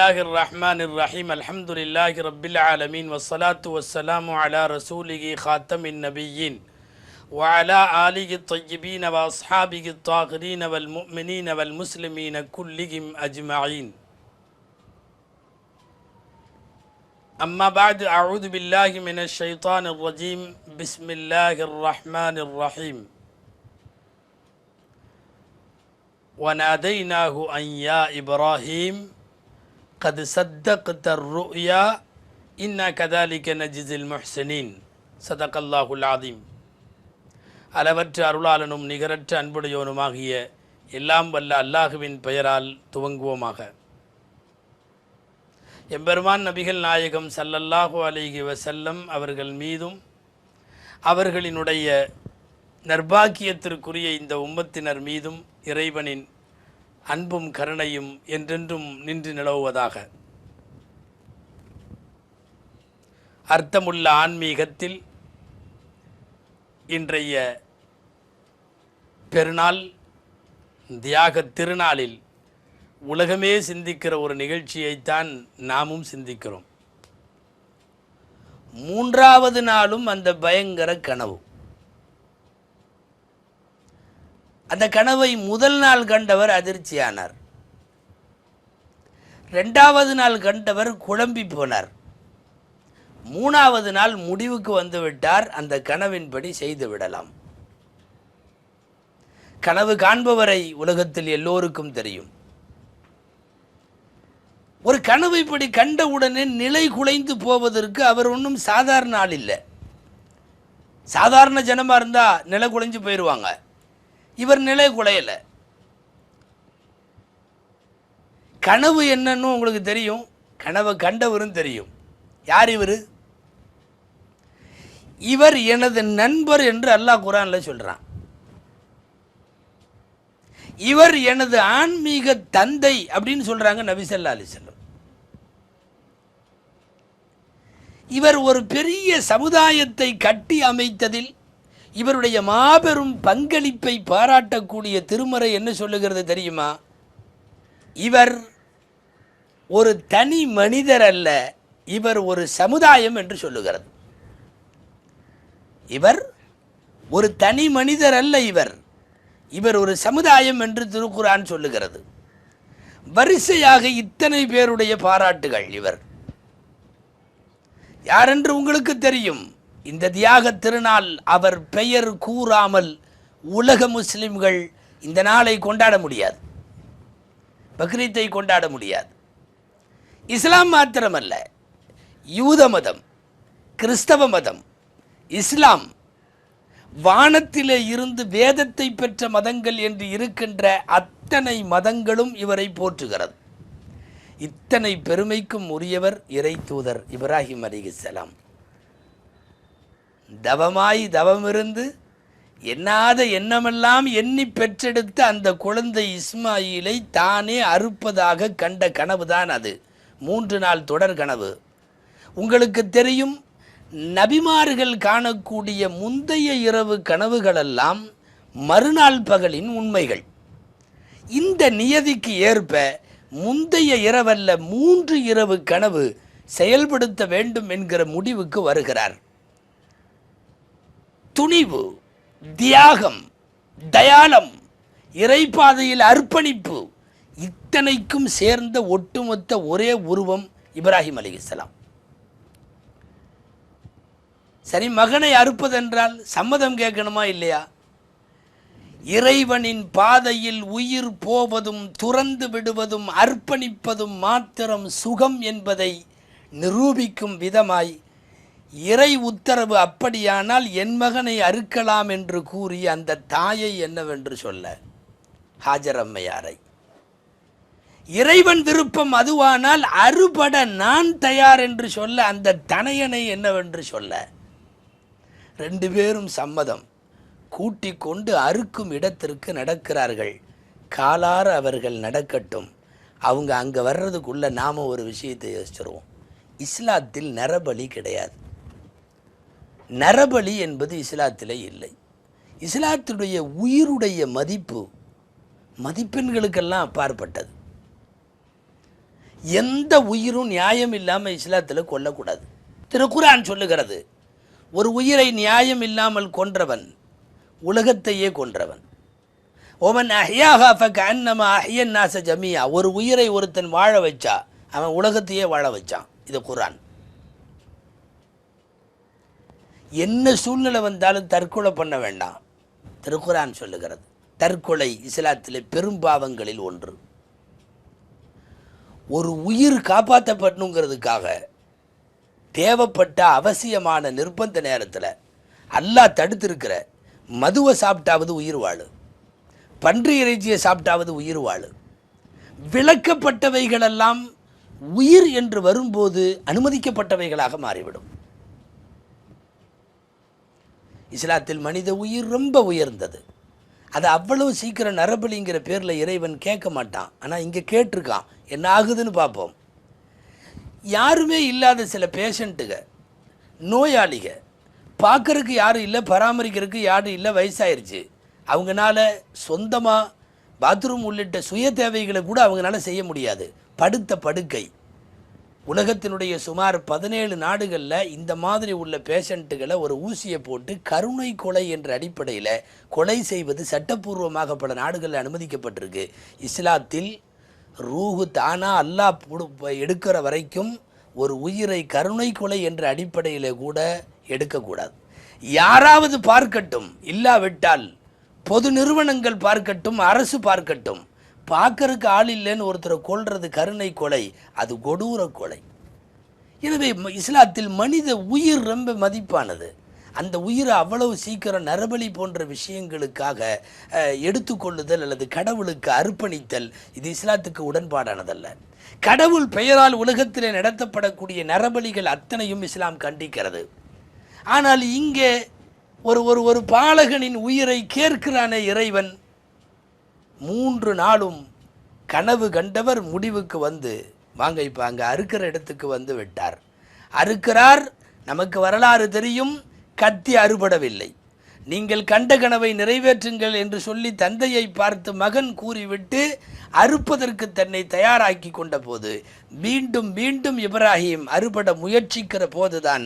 الله الرحمن الرحيم الحمد لله رب العالمين والصلاة والسلام على رسوله خاتم النبيين وعلى آله الطيبين وأصحابه الطاهرين والمؤمنين والمسلمين كلهم أجمعين أما بعد أعوذ بالله من الشيطان الرجيم بسم الله الرحمن الرحيم وناديناه أن يا إبراهيم கது சத்தக் தர் ருயா இன்னா கதாலிக்க நஜிசில் மொஹ்சனின் சதகல்லாஹுல் ஆதிம் அளவற்ற அருளாளனும் நிகரற்ற அன்புடையவனுமாகிய எல்லாம் வல்ல அல்லாஹுவின் பெயரால் துவங்குவோமாக. எம்பெருமான் நபிகள் நாயகம் சல்லல்லாஹு அலிகி வசல்லம் அவர்கள் மீதும் அவர்களினுடைய நர்பாக்கியத்திற்குரிய இந்த உம்மத்தினர் மீதும் இறைவனின் அன்பும் கருணையும் என்றென்றும் நின்று நிலவுவதாக. அர்த்தமுள்ள ஆன்மீகத்தில் இன்றைய பெருநாள் தியாக திருநாளில் உலகமே சிந்திக்கிற ஒரு நிகழ்ச்சியைத்தான் நாமும் சிந்திக்கிறோம். மூன்றாவது நாளும் அந்த பயங்கர கனவு. அந்த கனவை முதல் நாள் கண்டவர் அதிர்ச்சியானார். ரெண்டாவது நாள் கண்டவர் குழம்பி போனார். மூணாவது நாள் முடிவுக்கு வந்துவிட்டார் அந்த கனவின்படி செய்து விடலாம். கனவு காண்பவரை உலகத்தில் எல்லோருக்கும் தெரியும். ஒரு கனவு இப்படி கண்டவுடனே நிலை குலைந்து போவதற்கு அவர் ஒன்றும் சாதாரண ஆள் இல்லை. சாதாரண ஜனமாக இருந்தால் நிலை குலைஞ்சு போயிடுவாங்க இவர் நிலை குலையலை. கனவு என்னன்னு உங்களுக்கு தெரியும் கனவை கண்டவரும் தெரியும். யார் இவர்? இவர் எனது நண்பர் என்று அல்லாஹ் குரான்ல சொல்றான். இவர் எனது ஆன்மீக தந்தை அப்படின்னு சொல்றாங்க நபிசல்லா அலிசல்லம் இவர் ஒரு பெரிய சமுதாயத்தை கட்டி அமைத்ததில் இவருடைய மாபெரும் பங்களிப்பை பாராட்டக்கூடிய திருமறை என்ன சொல்லுகிறது தெரியுமா? இவர் ஒரு தனி மனிதர் அல்ல இவர் ஒரு சமுதாயம் என்று சொல்லுகிறது. இவர் ஒரு தனி மனிதர் அல்ல இவர். இவர் ஒரு சமுதாயம் என்று திருக்குரான் சொல்லுகிறது. வரிசையாக இத்தனை பேருடைய பாராட்டுகள் இவர். யாரென்று உங்களுக்கு தெரியும்? இந்த தியாக திருநாள் அவர் பெயர் கூறாமல் உலக முஸ்லிம்கள் இந்த நாளை கொண்டாட முடியாது. பக்ரீத்தை கொண்டாட முடியாது. இஸ்லாம் மாத்திரமல்ல. யூத மதம் கிறிஸ்தவ மதம் இஸ்லாம் வானத்திலே இருந்து வேதத்தை பெற்ற மதங்கள் என்று இருக்கின்ற அத்தனை மதங்களும் இவரை போற்றுகிறது. இத்தனை பெருமைக்கும் உரியவர் இறை தூதர் இப்ராஹிம் அலிகலாம் தவமாய் தவமிருந்து எண்ணாத எண்ணமெல்லாம் எண்ணி பெற்றெடுத்த அந்த குழந்தை இஸ்மாயிலை தானே அறுப்பதாக கண்ட கனவுதான் அது. மூன்று நாள் தொடர் கனவு. உங்களுக்கு தெரியும் நபிமார்கள் காணக்கூடிய முந்தைய இரவு கனவுகளெல்லாம் மறுநாள் பகலின் உண்மைகள். இந்த நியதிக்கு ஏற்ப முந்தைய இரவல்ல மூன்று இரவு கனவு செயல்படுத்த வேண்டும் என்கிற முடிவுக்கு வருகிறார். துணிவு தியாகம் தயானம் இறைப்பாதையில் அர்ப்பணிப்பு இத்தனைக்கும் சேர்ந்த ஒட்டுமொத்த ஒரே உருவம் இப்ராஹிம் அலிகலாம் சரி மகனை அறுப்பதென்றால் சம்மதம் கேட்கணுமா இல்லையா? இறைவனின் பாதையில் உயிர் போவதும் துறந்து விடுவதும் அர்ப்பணிப்பதும் மாத்திரம் சுகம் என்பதை நிரூபிக்கும் விதமாய் இறை உத்தரவு அப்படியானால் என் மகனை அறுக்கலாம் என்று கூறி அந்த தாயை என்னவென்று சொல்ல? ஹாஜரம்மையாரை. இறைவன் விருப்பம் அதுவானால் அறுபட நான் தயார் என்று சொல்ல அந்த தனையனை என்னவென்று சொல்ல? ரெண்டு பேரும் சம்மதம். கூட்டிக் கொண்டு அறுக்கும் இடத்திற்கு நடக்கிறார்கள். காலார அவர்கள் நடக்கட்டும். அவங்க அங்கே வர்றதுக்குள்ளே நாம் ஒரு விஷயத்தை யோசிச்சிருவோம். இஸ்லாத்தில் நரபலி கிடையாது. நரபலி என்பது இஸ்லாத்திலே இல்லை. இஸ்லாத்துடைய உயிருடைய மதிப்பு மதிப்பெண்களுக்கெல்லாம் அப்பாற்பட்டது. எந்த உயிரும் நியாயம் இல்லாமல் இஸ்லாத்தில் கொல்லக்கூடாது. திருக்குரான் சொல்லுகிறது ஒரு உயிரை நியாயம் இல்லாமல் கொன்றவன் உலகத்தையே கொன்றவன். ஓமன் அஹ்யாஹா ஃபக் அன்னமா அஹ்யன் நாச ஜமியா ஒரு உயிரை ஒருத்தன் வாழ வச்சா அவன் உலகத்தையே வாழ வச்சான். இது குரான். என்ன சூழ்நிலை வந்தாலும் தற்கொலை பண்ண வேண்டாம். திருக்குரான் சொல்லுகிறது. தற்கொலை இஸ்லாத்திலே பெரும் பாவங்களில் ஒன்று. ஒரு உயிர் காப்பாற்றப்படணுங்கிறதுக்காக தேவைப்பட்ட அவசியமான நிர்பந்த நேரத்தில் அல்லா தடுத்திருக்கிற மதுவை சாப்பிட்டாவது உயிர் வாழு. பன்றி இறைச்சியை சாப்பிட்டாவது உயிர் வாழு. விளக்கப்பட்டவைகளெல்லாம் உயிர் என்று வரும்போது அனுமதிக்கப்பட்டவைகளாக மாறிவிடும். இஸ்லாத்தில் மனித உயிர் ரொம்ப உயர்ந்தது. அது அவ்வளவு சீக்கிரம் நரபலிங்கிற பேரில் இறைவன் கேட்க மாட்டான். ஆனால் இங்கே கேட்டிருக்கான். என்ன ஆகுதுன்னு பார்ப்போம். யாருமே இல்லாத சில பேஷண்ட்டுக நோயாளிக பார்க்கறதுக்கு யாரும் இல்லை பராமரிக்கிறதுக்கு யாரும் இல்லை வயசாயிருச்சு. அவங்கனால சொந்தமாக பாத்ரூம் உள்ளிட்ட சுய தேவைகளை கூட அவங்களால செய்ய முடியாது. படுத்த படுக்கை. உலகத்தினுடைய சுமார் பதினேழு நாடுகளில் இந்த மாதிரி உள்ள பேஷண்ட்டுகளை ஒரு ஊசியை போட்டு கருணை கொலை என்ற அடிப்படையில் கொலை செய்வது சட்டப்பூர்வமாக பல நாடுகளில் அனுமதிக்கப்பட்டிருக்கு. இஸ்லாத்தில் ரூஹு தானா அல்லாஹ் எடுக்கிற வரைக்கும் ஒரு உயிரை கருணை கொலை என்ற அடிப்படையில் கூட எடுக்கக்கூடாது. யாராவது பார்க்கட்டும் இல்லாவிட்டால் பொது நிறுவனங்கள் பார்க்கட்டும் அரசு பார்க்கட்டும் பார்க்கறதுக்கு ஆள் இல்லைன்னு ஒருத்தரை கொல்றது கருணை கொலை அது கொடூர கொலை. எனவே ம- இஸ்லாத்தில் மனித உயிர் ரொம்ப மதிப்பானது. அந்த உயிரை அவ்வளவு சீக்கிரம் நரபலி போன்ற விஷயங்களுக்காக எடுத்துக்கொள்ளுதல் அல்லது கடவுளுக்கு அர்ப்பணித்தல் இது இஸ்லாத்துக்கு உடன்பாடானதல்ல. கடவுள் பெயரால் உலகத்தில் நடத்தப்படக்கூடிய நரபலிகள் அத்தனையும் இஸ்லாம் கண்டிக்கிறது. ஆனால் இங்கே ஒரு ஒரு ஒரு பாலகனின் உயிரை கேட்கிறானே இறைவன் மூன்று நாளும் கனவு கண்டவர் முடிவுக்கு வந்து வாங்க இப்போ அங்கே அறுக்கிற இடத்துக்கு வந்து விட்டார். அறுக்கிறார் நமக்கு வரலாறு தெரியும் கத்தி அறுபடவில்லை. நீங்கள் கண்ட கனவை நிறைவேற்றுங்கள் என்று சொல்லி தந்தையை பார்த்து மகன் கூறிவிட்டு அறுப்பதற்கு தன்னை தயாராக்கி கொண்ட போது மீண்டும் மீண்டும் இப்ராஹிம் அறுபட முயற்சிக்கிற போதுதான்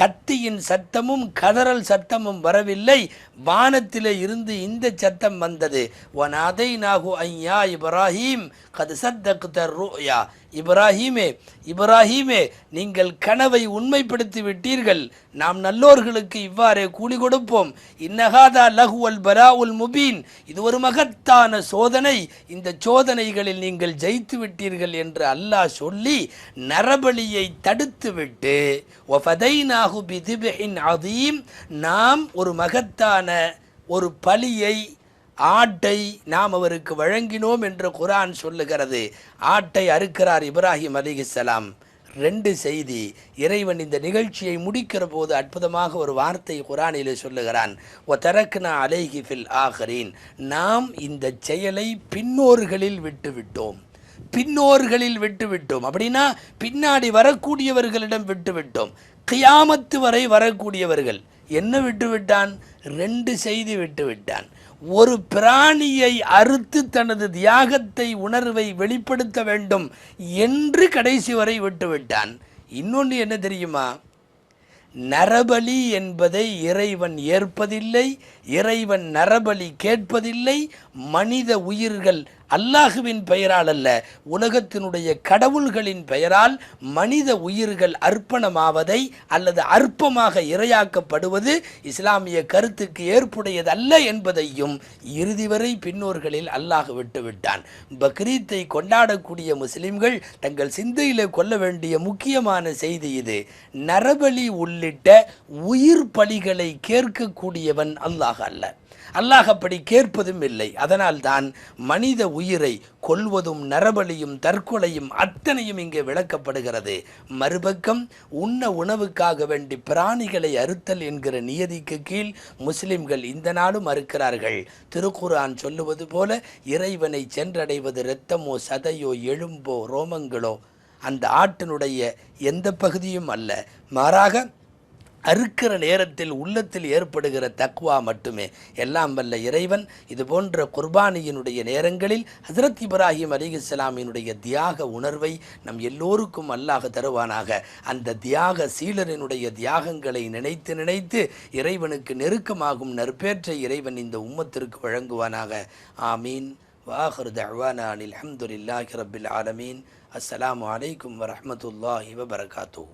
கத்தியின் சத்தமும் கதறல் சத்தமும் வரவில்லை. வானத்திலே இருந்து இந்த சத்தம் வந்தது. வனாதை நாகு ஐயா இப்ராஹிம் கது சத்தக் ரூயா இப்ராஹீமே இப்ராஹீமே நீங்கள் கனவை உண்மைப்படுத்தி விட்டீர்கள். நாம் நல்லோர்களுக்கு இவ்வாறே கூலி கொடுப்போம். இன்னகாதா லஹுவல் பராவுல் முபீன். இது ஒரு மகத்தான சோதனை. இந்த சோதனைகளில் நீங்கள் ஜெயித்து விட்டீர்கள் என்று அல்லாஹ் சொல்லி நரபலியை தடுத்துவிட்டு ஒஃபதைனாஹு பிதிபின் அதீம். நாம் ஒரு மகத்தான ஒரு பலியை ஆட்டை நாம் அவருக்கு வழங்கினோம் என்று குரான் சொல்லுகிறது. ஆட்டை அறுக்கிறார் இப்ராஹிம் அலிஹிஸ்ஸலாம் ரெண்டு செய்தி இறைவன் இந்த நிகழ்ச்சியை முடிக்கிற போது அற்புதமாக ஒரு வார்த்தை குரானிலே சொல்லுகிறான். ஒ தரக்னா அலைஹி ஃபில் ஆகரீன் நாம் இந்த செயலை பின்னோர்களில் விட்டுவிட்டோம் பின்னோர்களில் விட்டுவிட்டோம் அப்படின்னா பின்னாடி வரக்கூடியவர்களிடம் விட்டுவிட்டோம் கியாமத்து வரை வரக்கூடியவர்கள். என்ன விட்டுவிட்டான் ரெண்டு செய்தி விட்டுவிட்டான் ஒரு பிராணியை அறுத்து தனது தியாகத்தை உணர்வை வெளிப்படுத்த வேண்டும் என்று கடைசி வரை விட்டுவிட்டான் இன்னொன்று என்ன தெரியுமா? நரபலி என்பதை இறைவன் ஏற்பதில்லை இறைவன் நரபலி கேட்பதில்லை மனித உயிர்கள் அல்லாஹுவின் பெயரால் அல்ல உலகத்தினுடைய கடவுள்களின் பெயரால் மனித உயிர்கள் அர்ப்பணமாவதை அல்லது அற்பமாக இரையாக்கப்படுவது இஸ்லாமிய கருத்துக்கு ஏற்புடையதல்ல என்பதையும் இறுதி வரை பின்னோர்களில் அல்லாஹ் விட்டுவிட்டான் பக்ரீத்தை கொண்டாடக்கூடிய முஸ்லிம்கள் தங்கள் சிந்தையிலே கொள்ள வேண்டிய முக்கியமான செய்தி இது. நரபலி உள்ளிட்ட உயிர் பலிகளை கேட்கக்கூடியவன் அல்லாஹ். அல்ல. அல்லாஹ் அப்படி கேட்பதும் இல்லை. அதனால் தான் மனித உயிரை கொல்வதும் நரபலியும் தற்கொலையும் அத்தனையும் இங்கே விளக்கப்படுகிறது. மறுபக்கம் உண்ண உணவுக்காக வேண்டி பிராணிகளை அறுத்தல் என்கிற நியதிக்கு கீழ் முஸ்லிம்கள் இந்த நாளும் அறுக்கிறார்கள். திருக்குரான் சொல்லுவது போல இறைவனை சென்றடைவது இரத்தமோ சதையோ எலும்போ ரோமங்களோ அந்த ஆட்டினுடைய எந்த பகுதியும் அல்ல. மாறாக அறுக்கிற நேரத்தில் உள்ளத்தில் ஏற்படுகிற தக்வா மட்டுமே. எல்லாம் வல்ல இறைவன் இது போன்ற குர்பானியினுடைய நேரங்களில் ஹசரத் இப்ராஹிம் அலிகலாமினுடைய தியாக உணர்வை நம் எல்லோருக்கும் அல்லாஹ் தருவானாக. அந்த தியாக சீலரினுடைய தியாகங்களை நினைத்து நினைத்து இறைவனுக்கு நெருக்கமாகும் நற்பேற்றை இறைவன் இந்த உம்மத்திற்கு வழங்குவானாக. ஆமீன். வாஹர் தவானா அனில் அஹமதுல்லாஹி ரபில் ஆலமீன். அஸ்லாம் வலைக்கம் வரமத்துல்லாஹி வபரகாத்தூ